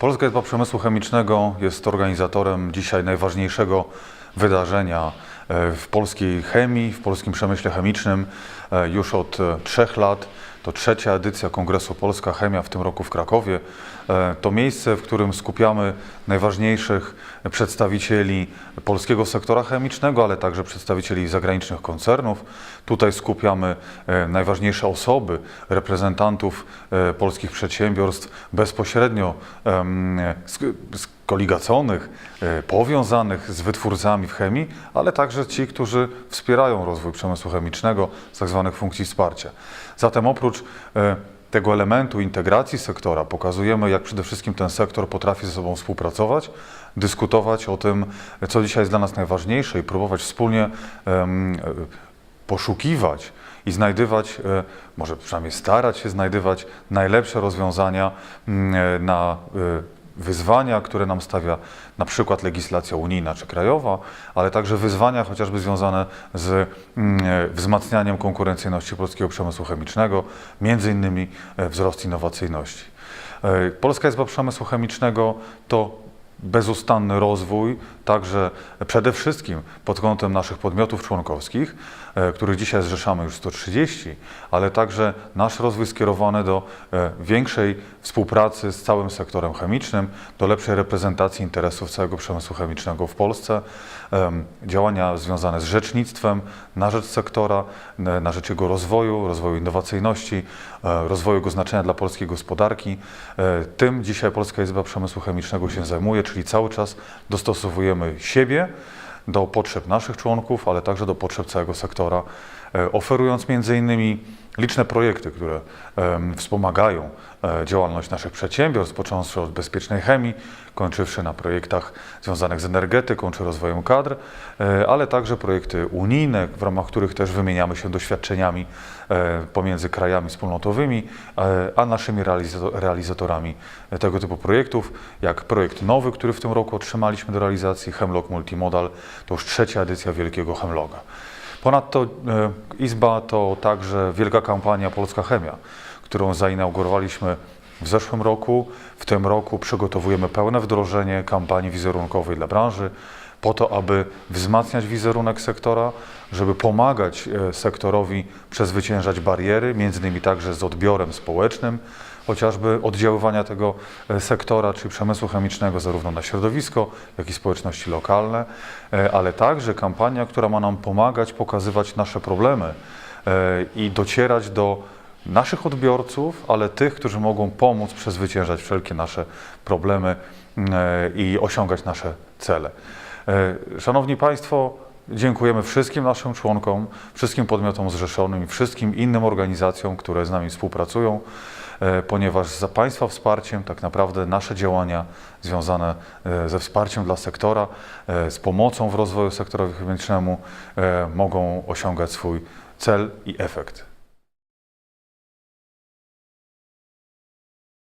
Polska Izba Przemysłu Chemicznego jest organizatorem dzisiaj najważniejszego wydarzenia w polskiej chemii, w polskim przemyśle chemicznym e, już od e, trzech lat. To trzecia edycja Kongresu Polska Chemia w tym roku w Krakowie. E, To miejsce, w którym skupiamy najważniejszych przedstawicieli polskiego sektora chemicznego, ale także przedstawicieli zagranicznych koncernów. Tutaj skupiamy e, najważniejsze osoby, reprezentantów e, polskich przedsiębiorstw bezpośrednio skoligaconych, e, powiązanych z wytwórcami w chemii, ale także ci, którzy wspierają rozwój przemysłu chemicznego z tak zwanych funkcji wsparcia. Zatem oprócz e, tego elementu integracji sektora pokazujemy, jak przede wszystkim ten sektor potrafi ze sobą współpracować, dyskutować o tym, co dzisiaj jest dla nas najważniejsze i próbować wspólnie e, poszukiwać i znajdywać, e, może przynajmniej starać się znajdywać najlepsze rozwiązania mm, na wyzwania, które nam stawia na przykład legislacja unijna czy krajowa, ale także wyzwania chociażby związane z mm, e, wzmacnianiem konkurencyjności polskiego przemysłu chemicznego, między innymi e, wzrost innowacyjności. E, Polska Izba Przemysłu Chemicznego to bezustanny rozwój, także przede wszystkim pod kątem naszych podmiotów członkowskich, e, których dzisiaj zrzeszamy już 130, ale także nasz rozwój skierowany do e, większej współpracy z całym sektorem chemicznym, do lepszej reprezentacji interesów całego przemysłu chemicznego w Polsce, działania związane z rzecznictwem na rzecz sektora, na rzecz jego rozwoju, rozwoju innowacyjności, e, rozwoju jego znaczenia dla polskiej gospodarki. Tym dzisiaj Polska Izba Przemysłu Chemicznego się zajmuje, czyli cały czas dostosowujemy siebie do potrzeb naszych członków, ale także do potrzeb całego sektora, e, oferując między innymi liczne projekty, które wspomagają e, działalność naszych przedsiębiorstw, począwszy od bezpiecznej chemii, kończywszy na projektach związanych z energetyką czy rozwojem kadr, e, ale także projekty unijne, w ramach których też wymieniamy się doświadczeniami e, pomiędzy krajami wspólnotowymi, a naszymi realizato- realizatorami tego typu projektów, jak projekt nowy, który w tym roku otrzymaliśmy do realizacji, Hemlog Multimodal, to już trzecia edycja Wielkiego Hemloga. Ponadto e, Izba to także wielka kampania Polska Chemia, którą zainaugurowaliśmy w zeszłym roku. W tym roku przygotowujemy pełne wdrożenie kampanii wizerunkowej dla branży, po to, aby wzmacniać wizerunek sektora, żeby pomagać e, sektorowi przezwyciężać bariery, między innymi także z odbiorem społecznym, chociażby oddziaływania tego e, sektora, czyli przemysłu chemicznego, zarówno na środowisko, jak i społeczności lokalne, e, ale także kampania, która ma nam pomagać pokazywać nasze problemy e, i docierać do naszych odbiorców, ale tych, którzy mogą pomóc przezwyciężać wszelkie nasze problemy mm, i osiągać nasze cele. Szanowni Państwo, dziękujemy wszystkim naszym członkom, wszystkim podmiotom zrzeszonym i wszystkim innym organizacjom, które z nami współpracują, e, ponieważ za Państwa wsparciem tak naprawdę nasze działania związane e, ze wsparciem dla sektora, e, z pomocą w rozwoju sektorowi chemicznemu mogą osiągać swój cel i efekt.